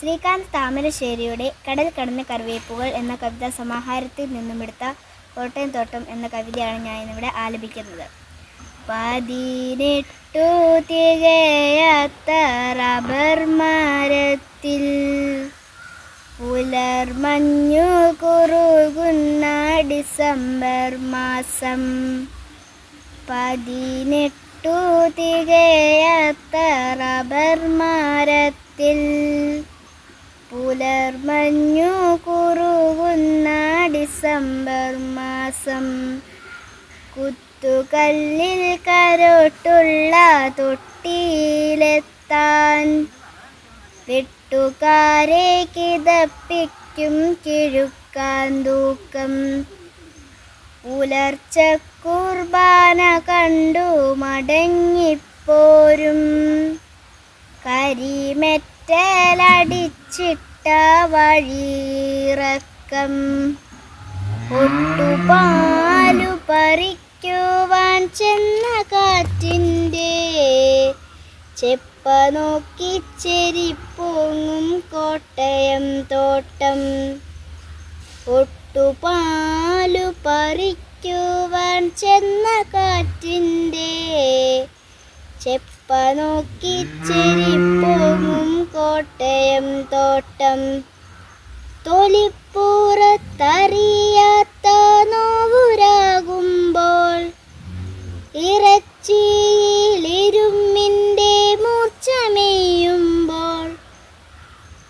ശ്രീകാന്ത് താമരശ്ശേരിയുടെ കടൽ കടന്ന കറിവേപ്പുകൾ എന്ന കവിതാ സമാഹാരത്തിൽ നിന്നുമെടുത്ത കോട്ടയം തോട്ടം എന്ന കവിതയാണ് ഞാൻ ഇന്നിവിടെ ആലപിക്കുന്നത്. പതിനെട്ടു തികയാത്ത റബർ മരത്തിൽ പുലർമഞ്ഞു കുറുകുന്ന ഡിസംബർ മാസം. പതിനെട്ടു തികയാത്ത റബർ മരത്തിൽ ഡിസംബർ മാസം. കുത്തുകല്ലിൽ കരോട്ടുള്ള തൊട്ടിയിലെത്താൻ വെട്ടുകാരെ കിതപ്പിക്കും കിഴുക്കാൻ തൂക്കം. പുലർച്ച കുർബാന കണ്ടു മടങ്ങിപ്പോരും. കരിമെറ്റലടിച്ചിട്ട വഴിയിറക്കം. ഒട്ടുപാലു പറിക്കുവാൻ ചെന്ന കാറ്റിന്റെ ചെപ്പ നോക്കി ചെരിപ്പൊങ്ങും കോട്ടയം തോട്ടം. ഒട്ടുപാലു പറിക്കുവാൻ ചെന്ന കാറ്റിന്റെ ചെപ്പ നോക്കി ചെരിപ്പൊങ്ങും കോട്ടയം തോട്ടം. തൊലിപ്പുറത്തറിയാത്ത നോവുരാകുമ്പോൾ ഇറച്ചിയിലിരുമ്മിന്റെ മൂർച്ചമേയുമ്പോൾ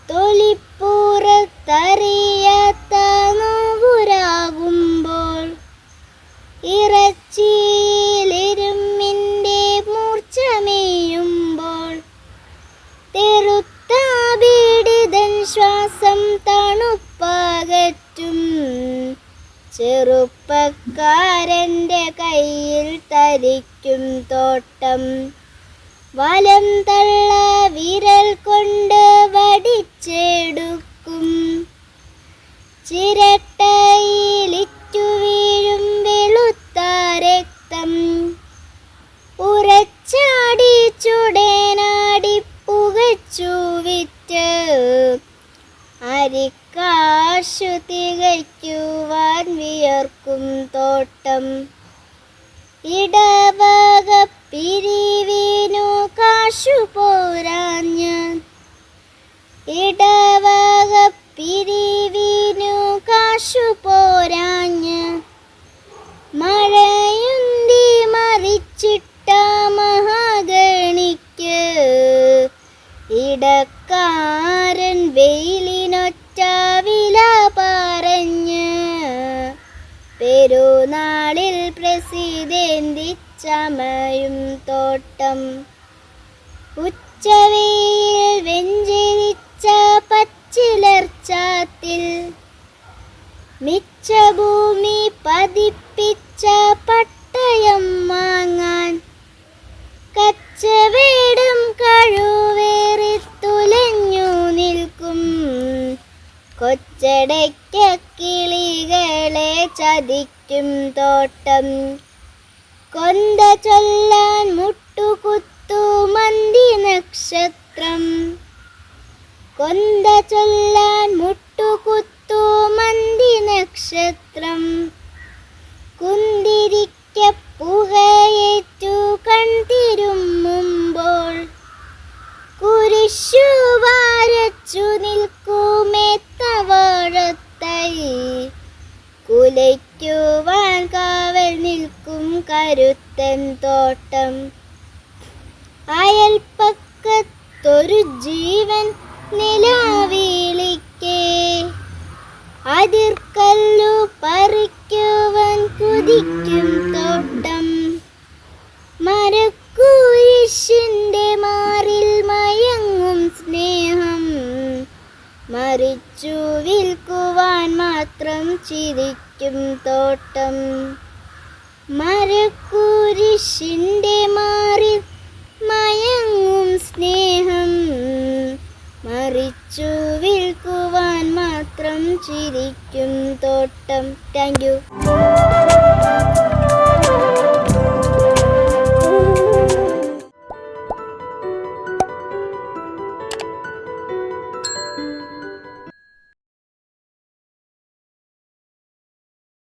തൊലിപ്പുറത്തറിയാത്ത ചെറുപ്പക്കാരന്റെ കയ്യിൽ തരിക്കും തോട്ടം. വലം തള്ള വിരൽ കൊണ്ട് വടിച്ചെടുക്കും. ചിരട്ടയിലിറ്റു വീഴും വെളുത്ത രക്തം. ഉറച്ചാടി ചുടേനാടി പുകച്ചു വിറ്റ്. അരിക്കാശു തികയ്ക്കുവാൻ വിയർക്കും തോട്ടം. ഇടവക പിരിവിനു കാശു പോരാഞ്ഞ. ഇടവക പിരിവിനു കാശു പോരാഞ്ഞ്. പെരുന്നാളിൽ പ്രസിദ്ധേന്തി ചമയും തോട്ടം. ഉച്ചവെയിൽ വെഞ്ചരിച്ച പച്ചിലർച്ചാത്തിൽ മിച്ച ഭൂമി പതിപ്പിച്ച കൊച്ചടയ്ക്ക കിളികളെ ചതിക്കും തോട്ടം. കൊന്ത ചൊല്ലാൻ മുട്ടുകുത്തു മന്തി നക്ഷത്രം. കൊന്ത ചൊല്ലാൻ മുട്ടുകുത്തു മന്തി നക്ഷത്രം. കരുത്തൻ തോട്ടം അയൽപ്പക്കത്തൊരു ജീവൻ നിലാവിളിക്കേ അതിർക്കല്ലു പറിക്കുവാൻ കുതിക്കും തോട്ടം. മരക്കൂരിഷിന്റെ മാറിൽ മയങ്ങും സ്നേഹം. മറിച്ചു വിൽക്കുവാൻ മാത്രം ചിരിക്കും തോട്ടം. മരക്കുരിശിന്റെ മാറിൽ മയങ്ങും സ്നേഹം. മറിച്ചു വിൽക്കുവാൻ മാത്രം ചിരിക്കും തോട്ടം. Thank you